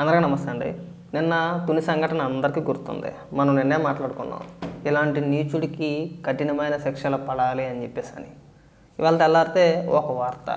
అందరికీ నమస్తే అండి. నిన్న తుని సంఘటన అందరికీ గుర్తుంది. మనం నిన్నే మాట్లాడుకున్నాం. ఇలాంటి నీచుడికి కఠినమైన శిక్షలు పడాలి అని చెప్పేసి అని. ఇవాళ తెల్లారితే ఒక వార్త.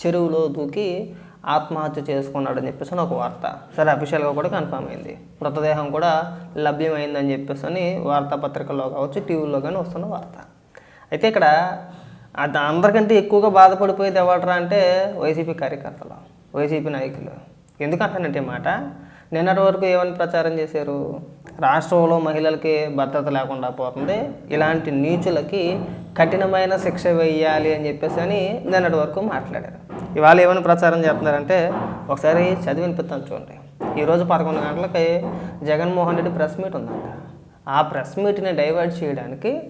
చెరువులో దూకి ఆత్మహత్య చేసుకున్నాడని చెప్పేసి అని ఒక వార్త. సరే అఫీషియల్గా కూడా కన్ఫర్మ్ అయింది. మృతదేహం కూడా లభ్యమైందని చెప్పేసి అని వార్తాపత్రికల్లో కావచ్చు టీవీలో కానీ వస్తున్న వార్త. అయితే ఇక్కడ అది అందరికంటే ఎక్కువగా బాధపడిపోయేది ఎవడరా అంటే వైసీపీ కార్యకర్తలు వైసీపీ నాయకులు. ఎందుకంటానంటే మాట? నిన్నటి వరకు ఏమని ప్రచారం చేశారు? రాష్ట్రంలో మహిళలకి భద్రత లేకుండా పోతుంది. ఇలాంటి నీచులకి కఠినమైన శిక్ష వేయాలి అని చెప్పేసి అని నిన్నటి వరకు మాట్లాడారు. ఇవాళ ఏమైనా ప్రచారం చేస్తున్నారంటే ఒకసారి చదివి వినిపిస్తాను చూడండి. ఈరోజు పదకొండు గంటలకి జగన్మోహన్ రెడ్డి ప్రెస్ మీట్ ఉందంట. ఆ ప్రెస్ మీట్ని డైవర్ట్ చేయడానికి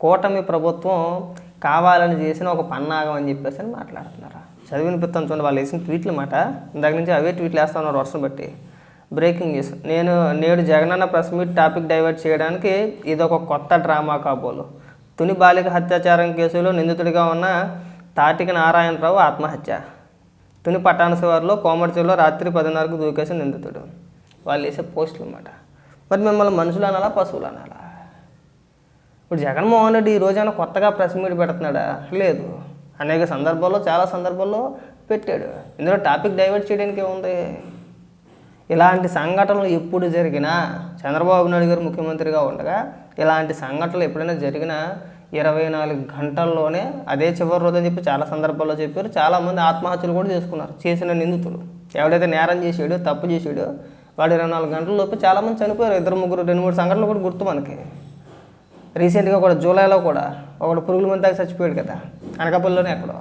కూటమి ప్రభుత్వం కావాలని చేసిన ఒక పన్నాగం అని చెప్పేసి అని మాట్లాడుతున్నారు. చదివినిపిస్తాను చూడండి వాళ్ళు వేసిన ట్వీట్లు మాట. ఇందాక నుంచి అవే ట్వీట్లు వేస్తా ఉన్నారు వర్షం బట్టి. బ్రేకింగ్ న్యూస్ నేను నేడు Jagananna press meet topic divert చేయడానికి ఇది ఒక కొత్త డ్రామా కాబోలు. తుని బాలిక హత్యాచారం కేసులో నిందితుడిగా ఉన్న తాటిక నారాయణరావు ఆత్మహత్య. తుని పట్టాణ శివారులో కోమర్చిలో రాత్రి పదిన్నరకు దూకేసిన నిందితుడు. వాళ్ళు వేసే పోస్టులు అన్నమాట మరి మిమ్మల్ని మనుషులు అనాలా పశువులు అనాలా? ఇప్పుడు జగన్మోహన్ రెడ్డి ఈ రోజైనా కొత్తగా ప్రెస్ మీట్ పెడుతున్నాడా? లేదు. అనేక సందర్భాల్లో చాలా సందర్భాల్లో పెట్టాడు. ఇందులో టాపిక్ డైవర్ట్ చేయడానికి ఏముంది? ఇలాంటి సంఘటనలు ఎప్పుడు జరిగినా చంద్రబాబు నాయుడు గారు ముఖ్యమంత్రిగా ఉండగా ఇలాంటి సంఘటనలు ఎప్పుడైనా జరిగినా ఇరవై నాలుగు గంటల్లోనే అదే చివరి రోజు అని చెప్పి చాలా సందర్భాల్లో చెప్పారు. చాలామంది ఆత్మహత్యలు కూడా చేసుకున్నారు. చేసిన నిందితులు. ఎవడైతే నేరం చేసాడో తప్పు చేసాడో వాడు ఇరవై నాలుగు గంటల లోపు చాలామంది చనిపోయారు. ఇద్దరు ముగ్గురు రెండు మూడు సంఘటనలు కూడా గుర్తు మనకి. రీసెంట్గా కూడా జూలైలో కూడా. ఒకడు పురుగుల మందాకి చచ్చిపోయాడు కదా అనకాపల్లిలోనే ఎక్కడో.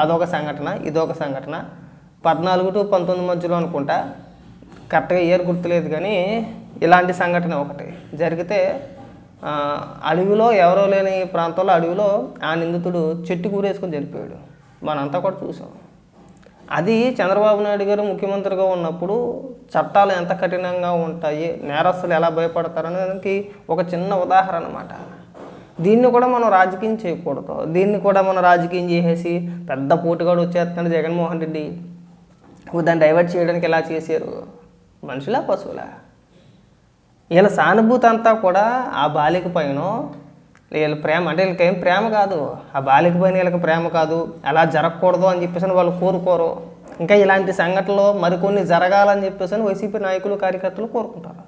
అదొక సంఘటన ఇదొక సంఘటన. పద్నాలుగు టు పంతొమ్మిది మధ్యలో అనుకుంటా కరెక్ట్గా ఇయర్ గుర్తులేదు కానీ ఇలాంటి సంఘటన ఒకటి జరిగితే అడవిలో ఎవరో లేని ప్రాంతంలో అడవిలో ఆ నిందితుడు చెట్టు కూరేసుకొని చనిపోయాడు. మనంతా కూడా చూసాం. అది చంద్రబాబు నాయుడు గారు ముఖ్యమంత్రిగా ఉన్నప్పుడు చట్టాలు ఎంత కఠినంగా ఉంటాయి నేరస్తులు ఎలా భయపడతారనేదానికి ఒక చిన్న ఉదాహరణ అన్నమాట. దీన్ని కూడా మనం రాజకీయం చేయకూడదు. దీన్ని కూడా మనం రాజకీయం చేసేసి పెద్ద పోటుగాడు వచ్చేస్తున్నాడు జగన్మోహన్ రెడ్డి. దాన్ని డైవర్ట్ చేయడానికి ఎలా చేశారు? మనుషులా పశువులా? వీళ్ళ సానుభూతి అంతా కూడా ఆ బాలిక పైన వీళ్ళ ప్రేమ అంటే వీళ్ళకి ఏం ప్రేమ కాదు. ఆ బాలిక పైన వీళ్ళకి ప్రేమ కాదు. అలా జరగకూడదు అని చెప్పేసి వాళ్ళు కోరుకోరు. ఇంకా ఇలాంటి సంఘటనలు మరికొన్ని జరగాలని చెప్పేసి వైసీపీ నాయకులు కార్యకర్తలు కోరుకుంటారు.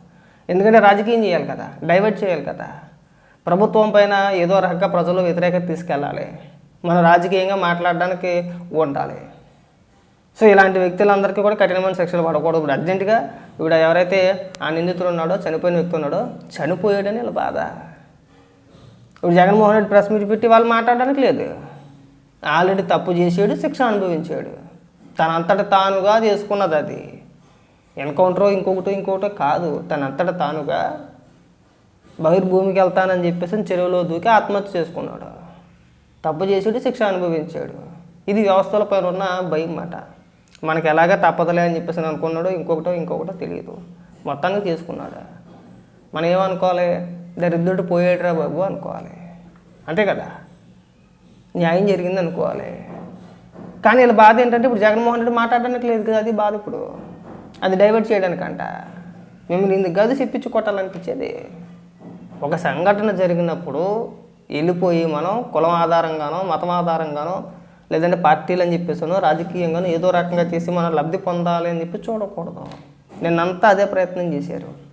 ఎందుకంటే రాజకీయం చేయాలి కదా డైవర్ట్ చేయాలి కదా. ప్రభుత్వం పైన ఏదో రకంగా ప్రజలు వ్యతిరేకత తీసుకెళ్ళాలి. మన రాజకీయంగా మాట్లాడడానికి ఉండాలి. సో ఇలాంటి వ్యక్తులందరికీ కూడా కఠినమైన శిక్షలు పడకూడదు. ఇప్పుడు అర్జెంటుగా ఇప్పుడు ఎవరైతే ఆ నిందితుడు ఉన్నాడో చనిపోయిన వ్యక్తి ఉన్నాడో చనిపోయాడని వీళ్ళ బాధ. ఇప్పుడు జగన్మోహన్ రెడ్డి ప్రెస్ మీట్ పెట్టి వాళ్ళు మాట్లాడడానికి లేదు. ఆల్రెడీ తప్పు చేసాడు శిక్ష అనుభవించాడు. తనంతట తానుగా చేసుకున్నది అది. ఎన్కౌంటరో ఇంకొకటో ఇంకొకటో కాదు. తనంతట తానుగా బహిర్భూమికి వెళ్తానని చెప్పేసి చెరువులో దూకి ఆత్మహత్య చేసుకున్నాడు. తప్పు చేసాడు శిక్ష అనుభవించాడు ఇది వ్యవస్థల పైన ఉన్న భయం మాట మనకి ఎలాగ తప్పదులే అని చెప్పేసి అనుకున్నాడో ఇంకొకటో ఇంకొకటో తెలియదు. మొత్తానికి చేసుకున్నాడు మనం ఏమనుకోవాలి దరిద్రుడు పోయాడురా బాబు అనుకోవాలి. అంతే కదా? న్యాయం జరిగింది అనుకోవాలి. కానీ వీళ్ళ బాధ ఏంటంటే ఇప్పుడు జగన్మోహన్ రెడ్డి మాట్లాడడానికి లేదు కదా అది బాధ ఇప్పుడు. అది డైవర్ట్ చేయడానికంట. మిమ్మల్ని ఇందుకు గది చెప్పించి కొట్టాలనిపించేది. ఒక సంఘటన జరిగినప్పుడు వెళ్ళిపోయి మనం కులం ఆధారంగానో మతం ఆధారంగానో లేదంటే పార్టీలు అని చెప్పేసానో రాజకీయంగానో ఏదో రకంగా చేసి మనం లబ్ధి పొందాలి అని చెప్పి చూడకూడదు. నిన్నంతా అదే ప్రయత్నం చేశారు.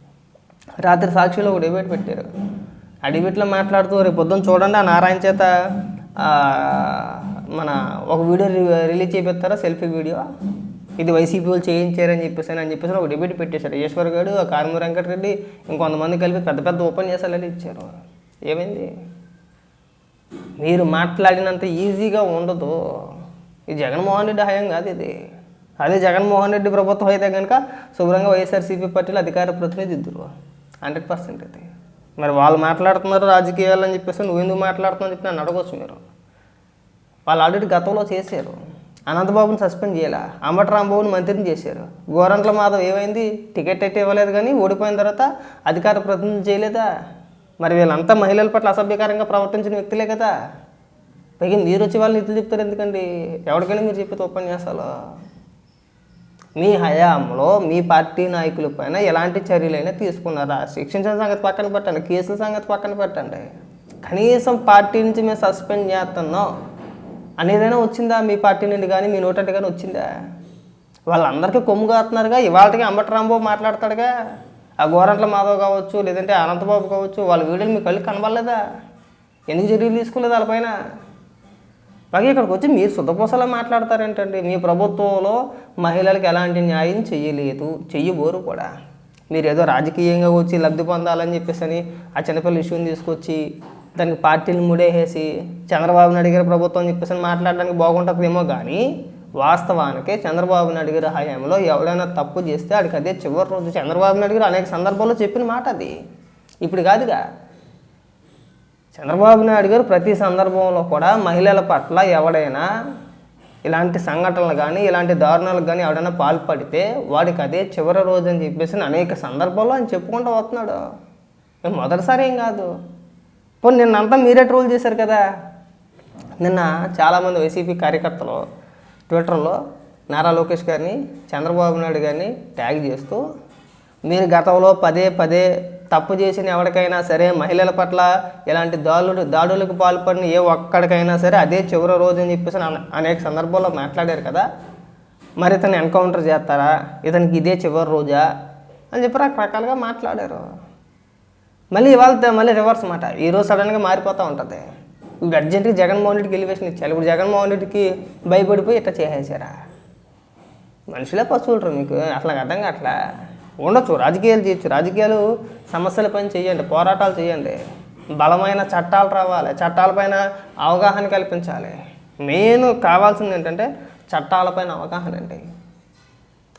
రాత్రి సాక్షిలో ఒక డిబేట్ పెట్టారు. ఆ డిబేట్లో మాట్లాడుతూ రేపు పొద్దున్న చూడండి ఆ నారాయణ చేత మన ఒక వీడియో రి- రిలీజ్ చేపిస్తారా సెల్ఫీ వీడియో? ఇది వైసీపీ వాళ్ళు చేయించారని చెప్పేసి అని చెప్పేసి ఒక డిబేట్ పెట్టేశారు. ఈశ్వర్ గారు ఆ కారుమూరి వెంకటరెడ్డి ఇంకొంతమంది కలిపి పెద్ద పెద్ద ఉపన్యాసాలు చేసాలని ఇచ్చారు. ఏమైంది? మీరు మాట్లాడినంత ఈజీగా ఉండదు. ఇది జగన్మోహన్ రెడ్డి హయం కాదు ఇది. అదే జగన్మోహన్ రెడ్డి ప్రభుత్వం అయితే కనుక శుభ్రంగా వైఎస్ఆర్సీపీ పార్టీలు అధికార ప్రతినిధి ఇద్దరు హండ్రెడ్ పర్సెంట్ ఇది. మరి వాళ్ళు మాట్లాడుతున్నారు రాజకీయాలు అని చెప్పేసి నువ్వు ఎందుకు మాట్లాడుతున్నావు అని చెప్పి నన్ను అడగవచ్చు మీరు. వాళ్ళు ఆల్రెడీ గతంలో చేశారు. అనంతబాబుని సస్పెండ్ చేయాల? అంబటి రాంబాబుని మంత్రిని చేశారు. గోరంట్ల మాధవ్ ఏమైంది? టికెట్ అయితే ఇవ్వలేదు కానీ ఓడిపోయిన తర్వాత అధికార ప్రతినిధి చేయలేదా? మరి వీళ్ళంతా మహిళల పట్ల అసభ్యకరంగా ప్రవర్తించిన వ్యక్తులే కదా. పైగా మీరు వచ్చి వాళ్ళు నిధులు చెప్తారు ఎందుకండి? ఎవరికైనా మీరు చెప్పేది ఉపన్యాసాలు. మీ హయాంలో మీ పార్టీ నాయకుల పైన ఎలాంటి చర్యలైనా తీసుకున్నారా? శిక్షించిన సంగతి పక్కన పెట్టండి కేసుల సంగతి పక్కన పెట్టండి. కనీసం పార్టీ నుంచి మేము సస్పెండ్ చేస్తున్నాం. అనేదైనా వచ్చిందా మీ పార్టీ నుండి కానీ మీ నోటంటే కానీ వచ్చిందా? వాళ్ళందరికీ కొమ్ము కాస్తున్నారుగా ఇవాళకి అంబటి రాంబాబు మాట్లాడతాడుగా. ఆ గోరంట్ల మాధవ్ కావచ్చు లేదంటే అనంతబాబు కావచ్చు వాళ్ళ వీడియోలు మీ కళ్ళు కనబడలేదా? ఎందుకు చర్యలు తీసుకోలేదు వాళ్ళపైన అలాగే ఇక్కడికి వచ్చి మీరు శుద్ధపోసలా మాట్లాడతారేంటండి? మీ ప్రభుత్వంలో మహిళలకు ఎలాంటి న్యాయం చేయలేదు చెయ్యబోరు కూడా. మీరు ఏదో రాజకీయంగా వచ్చి లబ్ధి పొందాలని చెప్పేసి అని ఆ చిన్నపిల్లల ఇష్యూని తీసుకొచ్చి దానికి పార్టీని ముడేసేసి చంద్రబాబు నాయుడు గారి ప్రభుత్వం చెప్పేసి మాట్లాడడానికి బాగుంటుందేమో కానీ వాస్తవానికి చంద్రబాబు నాయుడు గారి హయాంలో ఎవరైనా తప్పు చేస్తే ఆడికి అదే చివరి రోజు. చంద్రబాబు నాయుడు గారు అనేక సందర్భాల్లో చెప్పిన మాట అది. ఇప్పుడు కాదుగా చంద్రబాబు నాయుడు గారు ప్రతి సందర్భంలో కూడా మహిళల పట్ల ఎవడైనా ఇలాంటి సంఘటనలు కానీ ఇలాంటి దారుణాలకు కానీ ఎవడైనా పాల్పడితే వాడికి అదే చివరి రోజు అని చెప్పేసి అనేక సందర్భాల్లో ఆయన చెప్పుకుంటూ వస్తున్నాడు. మొదటిసారి ఏం కాదు. పోనీ నిన్నంతా మీరే ట్రోల్ చేశారు కదా. నిన్న చాలామంది వైసీపీ కార్యకర్తలు ట్విట్టర్లో నారా లోకేష్ గారిని చంద్రబాబు నాయుడు గారిని ట్యాగ్ చేస్తూ మీరు గతంలో పదే పదే తప్పు చేసిన ఎవరికైనా సరే మహిళల పట్ల ఇలాంటి దాడులు దాడులకు పాల్పడిన ఏ ఒక్కడికైనా సరే అదే చివరి రోజు అని చెప్పేసి అనేక సందర్భాల్లో మాట్లాడారు కదా. మరి ఇతను ఎన్కౌంటర్ చేస్తారా? ఇతనికి ఇదే చివరి రోజా? అని చెప్పి రకరకాలుగా మాట్లాడారు. మళ్ళీ ఇవాళ మళ్ళీ రివర్స్ మాట. ఈరోజు సడన్గా మారిపోతూ ఉంటుంది. ఇప్పుడు అర్జెంటుగా జగన్మోహన్ రెడ్డికి ఎలివేషన్ ఇచ్చారు ఇప్పుడు జగన్మోహన్ రెడ్డికి భయపడిపోయి ఇట్లా చేసేసారా? మనుషులే పశువులరు మీకు? అట్లా అర్థం కావట్లా? ఉండొచ్చు. రాజకీయాలు చేయొచ్చు. రాజకీయాలు సమస్యల పైన చేయండి. పోరాటాలు చేయండి. బలమైన చట్టాలు రావాలి. చట్టాలపైన అవగాహన కల్పించాలి. మెయిన్ కావాల్సింది ఏంటంటే చట్టాలపైన అవగాహన అండి.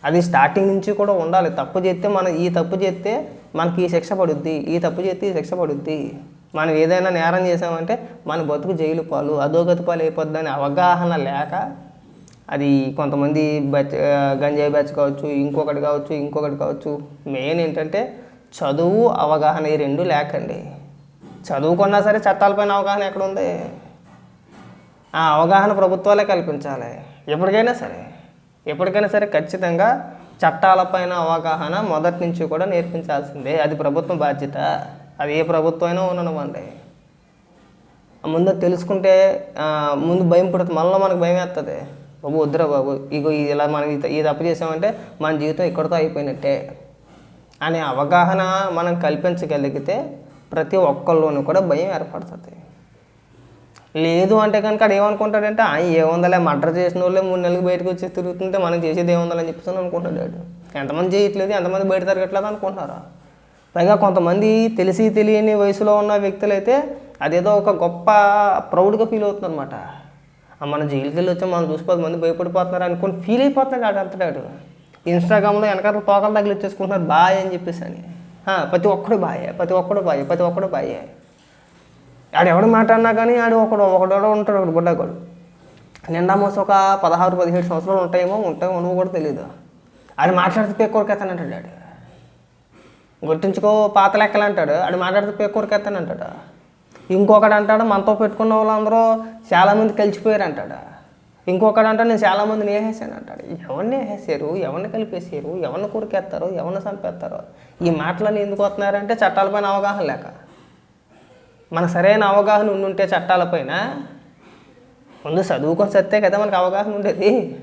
అది స్టార్టింగ్ నుంచి కూడా ఉండాలి. తప్పు చేస్తే మనం ఈ తప్పు చేస్తే మనకి ఈ శిక్ష పడుద్ది ఈ తప్పు చేస్తే ఈ శిక్ష పడుద్ది. మనం ఏదైనా నేరం చేసామంటే మన బతుకు జైలు పాలు అధోగతి పాలు అయిపోద్ది అవగాహన లేక అది కొంతమంది బెచ్ గంజాయి బ్యాచ్ కావచ్చు ఇంకొకటి కావచ్చు ఇంకొకటి కావచ్చు. మెయిన్ ఏంటంటే చదువు అవగాహన ఈ రెండు లేకండి. చదువుకున్నా సరే చట్టాలపైన అవగాహన ఎక్కడ ఉంది? ఆ అవగాహన ప్రభుత్వాలే కల్పించాలి. ఎప్పటికైనా సరే. ఎప్పటికైనా సరే ఖచ్చితంగా చట్టాలపైన అవగాహన మొదటి నుంచి కూడా నేర్పించాల్సిందే. అది ప్రభుత్వం బాధ్యత. అది ఏ ప్రభుత్వం అయినా ఉండనివ్వండి. ముందు తెలుసుకుంటే ముందు భయం పుడుతుంది మళ్ళీ మనకు భయం వేస్తుంది బాబు వద్దురా బాబు ఇగో ఇలా మనం ఇది ఈ తప్పు చేసామంటే మన జీవితం ఇక్కడితో అయిపోయినట్టే. అనే అవగాహన మనం కల్పించగలిగితే ప్రతి ఒక్కళ్ళలోనూ కూడా భయం ఏర్పడుతుంది. లేదు అంటే కనుక అక్కడ ఏమనుకుంటాడంటే "ఆ, ఏముందలే మర్డర్ చేసిన వాళ్ళే మూడు నెలలకు బయటకు వచ్చి తిరుగుతుంటే మనం చేసేది ఏముందని చెప్పేసి అనుకుంటాడు వాడు. ఎంతమంది చేయట్లేదు ఎంతమంది బయట తిరగట్లేదు అనుకుంటున్నారు? పైగా కొంతమంది తెలిసి తెలియని వయసులో ఉన్న వ్యక్తులైతే అదేదో ఒక గొప్ప ప్రౌడ్గా ఫీల్ అవుతుంది అనమాట మన జైలుకి వెళ్ళి వచ్చాం మనం చూసి పది మంది భయపడిపోతున్నారు అనుకుని ఫీల్ అయిపోతున్నాడు ఆడు అంతటాడు ఇన్స్టాగ్రామ్లో వెనకాల తోకలు తగిలిచ్చేసుకుంటున్నారు బాయ్ అని చెప్పేసి అని. ప్రతి ఒక్కడు బాయే ప్రతి ఒక్కడు బాయే ప్రతి ఒక్కడు బాయే ఆడు ఎవడు మాట్లాడినా కానీ ఆడు ఒకడు ఒకడో ఉంటాడు ఒకడు బుడ్డగాడు నిండా మోసం ఒక పదహారు పదిహేడు సంవత్సరాలు ఉంటాయేమో ఉంటాయో ఉండవు కూడా తెలియదు ఆడు మాట్లాడితే పేకోరికెత్తాను ఆడు. గుర్తుంచుకో పాత లెక్కలు అంటాడు. ఆడు మాట్లాడితే పేకోరికెత్తాను ఇంకొకడు అంటాడు మనతో పెట్టుకున్న వాళ్ళందరూ చాలామంది కలిసిపోయారు అంటాడు ఇంకొకడు అంటాడు నేను చాలామందిని వేసేసాను అంటాడు. ఎవరిని వేసేసారు ఎవరిని కలిపేసారు? ఎవరిని కొరికేస్తారు? ఎవరిని చంపేస్తారు? ఈ మాటలన్నీ ఎందుకు వస్తున్నారంటే చట్టాలపైన అవగాహన లేక. మనకు సరైన అవగాహన ఉండుంటే చట్టాలపైన ముందు చదువుకొని సత్తే కదా మనకు అవగాహన ఉండేది.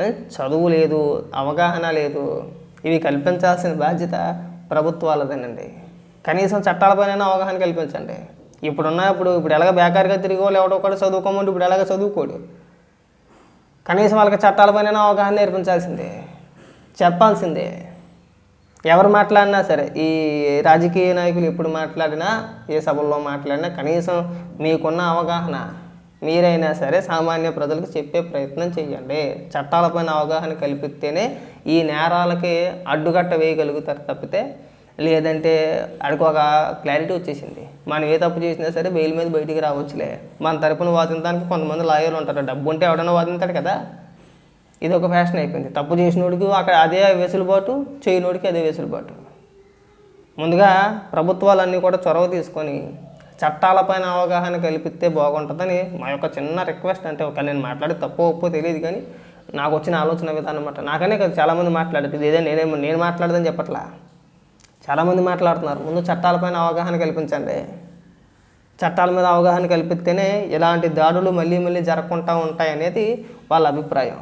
ఏ? చదువు లేదు అవగాహన లేదు. ఇవి కల్పించాల్సిన బాధ్యత ప్రభుత్వాలదేనండి. కనీసం చట్టాలపైన అవగాహన కల్పించండి. ఇప్పుడున్న ఇప్పుడు ఇప్పుడు ఎలాగ బేకారిగా తిరిగోళ్ళు ఎవడో ఒకటి చదువుకోమంటే ఇప్పుడు ఎలాగ చదువుకోడు? కనీసం వాళ్ళకి చట్టాలపైన అవగాహన నేర్పించాల్సిందే. చెప్పాల్సిందే. ఎవరు మాట్లాడినా సరే ఈ రాజకీయ నాయకులు ఎప్పుడు మాట్లాడినా ఏ సభల్లో మాట్లాడినా కనీసం మీకున్న అవగాహన మీరైనా సరే సామాన్య ప్రజలకు చెప్పే ప్రయత్నం చేయండి చట్టాలపైన అవగాహన కల్పిస్తేనే ఈ నేరాలకి అడ్డుకట్ట వేయగలుగుతారు తప్పితే లేదంటే అడికి ఒక క్లారిటీ వచ్చేసింది. మనం ఏ తప్పు చేసినా సరే బెయిల్ మీద బయటికి రావచ్చులే. మన తరపున వాదించడానికి కొంతమంది లాయర్లు ఉంటారు. డబ్బు ఉంటే ఎవడన్నా వాదించాడు కదా. ఇది ఒక ఫ్యాషన్ అయిపోయింది. తప్పు చేసినోడికి అక్కడ అదే వెసులుబాటు చేయనోడికి అదే వెసులుబాటు. ముందుగా ప్రభుత్వాలన్నీ కూడా చొరవ తీసుకొని చట్టాలపైన అవగాహన కల్పిస్తే బాగుంటుందని మా యొక్క చిన్న రిక్వెస్ట్ అంటే ఒక నేను మాట్లాడే తప్పు ఒప్పో తెలియదు కానీ నాకు వచ్చిన ఆలోచన విధానం అనమాట నాకనే కదా చాలామంది మాట్లాడేది. ఇది ఇదే నేను మాట్లాడదని చెప్పట్లా. చాలామంది మాట్లాడుతున్నారు. ముందు చట్టాలపైన అవగాహన కల్పించండి. చట్టాల మీద అవగాహన కల్పిస్తేనే ఇలాంటి దాడులు మళ్ళీ మళ్ళీ జరగకుండా ఉంటాయనేది వాళ్ళ అభిప్రాయం.